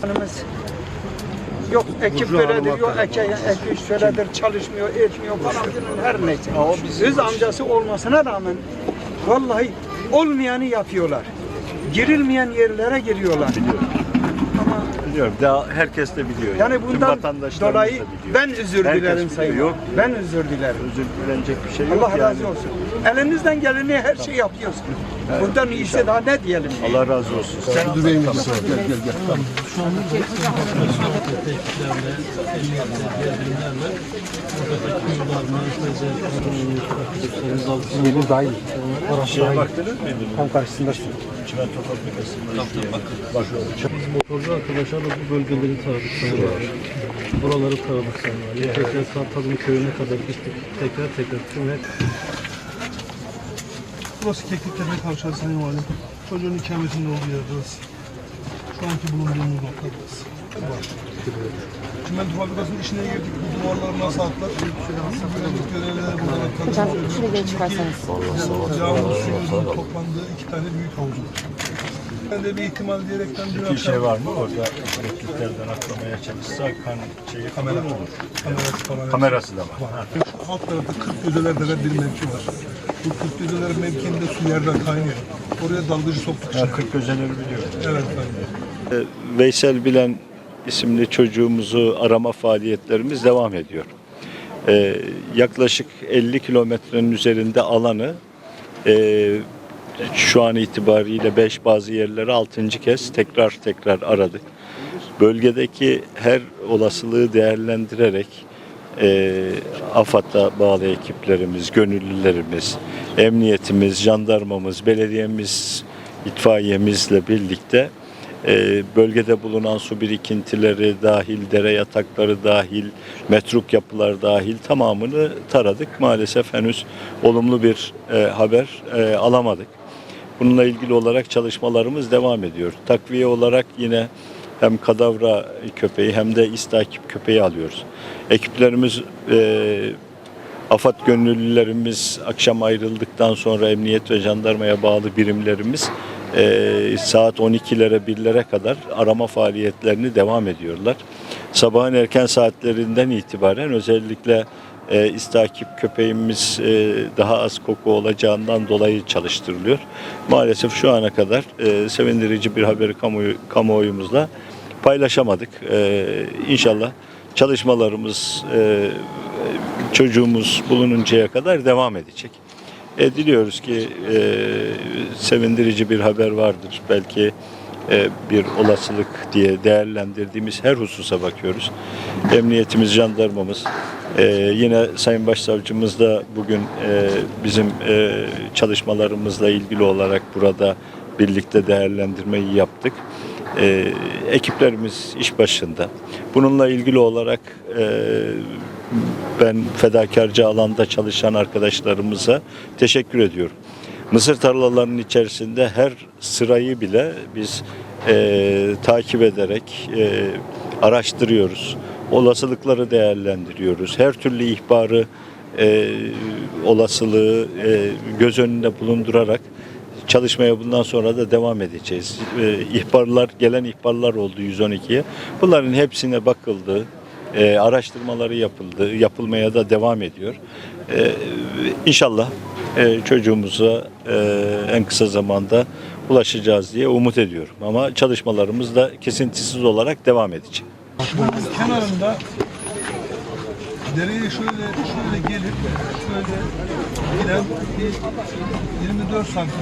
Hanımız yok ekip böyledir, yok ek, ek iş şöyledir, çalışmıyor, etmiyor falan filan her neyse. Öz amcası olmasına rağmen vallahi olmayanı yapıyorlar. Girilmeyen yerlere giriyorlar. Biliyorum. Daha herkes de biliyor. yani Tüm bundan dolayı ben özür dilerim sayın. Yok. Ben özür dilerim. Özür dilenecek bir şey yok Allah yani. razı olsun. Elinizden geleni her şey yapıyorsunuz. Bundan iyisi daha ne diyelim? Allah razı olsun. Sen Yeni dahil. Orası şeye dahil. baktınız mı? Tam karşısındasın. Çimento fabrikasında. Motorcu arkadaşlarla bu bölgeleri taradık Sayın Valim. Buraları taradık Sayın Valim. Tekrar Santadım köyüne kadar gittik. Tekrar tekrar tüm hep Burası Kekliktepe Kavşağı Sayın Valim. Çocuğun ikametinde olduğu yer burası. Şu anki bulunduğumuz nokta burası. Çimento fabrikasının içine girdik. Bu duvarlar nasıl atlar? Güvenlik görevlileri burada. Hocam şunu geç çıkarsanız. Yağmur suyunun toplandığı iki tane büyük havuz var. Ben de bir ihtimal diyerekten dün Bir akşam şey var mı orada elektriklerden atlamaya çalışsa kan şeyi kamera olur. kamerası falan. Kamerası da var. Şu alt tarafta 40 gözelerde de bir mevki var. Bu 40 gözeler mevkiinde su yerden kaynıyor. Oraya dalgıcı soktuk. Ben 40 özenleri biliyorum. Evet efendim. Veysel Bilen isimli çocuğumuzu arama faaliyetlerimiz devam ediyor. Ee, yaklaşık 50 kilometrenin üzerinde alanı e, şu an itibariyle 5 bazı yerleri 6. kez tekrar tekrar aradık. Bölgedeki her olasılığı değerlendirerek e, AFAD'a bağlı ekiplerimiz, gönüllülerimiz, emniyetimiz, jandarmamız, belediyemiz, itfaiyemizle birlikte e, bölgede bulunan su birikintileri dahil, dere yatakları dahil, metruk yapılar dahil tamamını taradık. Maalesef henüz olumlu bir e, haber e, alamadık. Bununla ilgili olarak çalışmalarımız devam ediyor. Takviye olarak yine hem kadavra köpeği hem de istakip köpeği alıyoruz. Ekiplerimiz e, AFAD gönüllülerimiz akşam ayrıldıktan sonra emniyet ve jandarmaya bağlı birimlerimiz e, saat 12'lere 1'lere kadar arama faaliyetlerini devam ediyorlar. Sabahın erken saatlerinden itibaren özellikle e, istakip köpeğimiz e, daha az koku olacağından dolayı çalıştırılıyor. Maalesef şu ana kadar e, sevindirici bir haberi kamuoyu, kamuoyumuzla paylaşamadık. E, inşallah çalışmalarımız e, çocuğumuz bulununcaya kadar devam edecek. E, diliyoruz ki e, sevindirici bir haber vardır. Belki bir olasılık diye değerlendirdiğimiz her hususa bakıyoruz. Emniyetimiz, jandarmamız, e, yine Sayın Başsavcımız da bugün e, bizim e, çalışmalarımızla ilgili olarak burada birlikte değerlendirmeyi yaptık. E, ekiplerimiz iş başında. Bununla ilgili olarak e, ben fedakarca alanda çalışan arkadaşlarımıza teşekkür ediyorum. Mısır tarlalarının içerisinde her sırayı bile biz e, takip ederek e, araştırıyoruz. Olasılıkları değerlendiriyoruz. Her türlü ihbarı, e, olasılığı e, göz önünde bulundurarak çalışmaya bundan sonra da devam edeceğiz. E, ihbarlar, gelen ihbarlar oldu 112'ye. Bunların hepsine bakıldı. E, araştırmaları yapıldı. Yapılmaya da devam ediyor. E, inşallah e, çocuğumuza e, en kısa zamanda ulaşacağız diye umut ediyorum. Ama çalışmalarımız da kesintisiz olarak devam edecek. kenarında dereye şöyle şöyle gelip şöyle giren bir 24 santim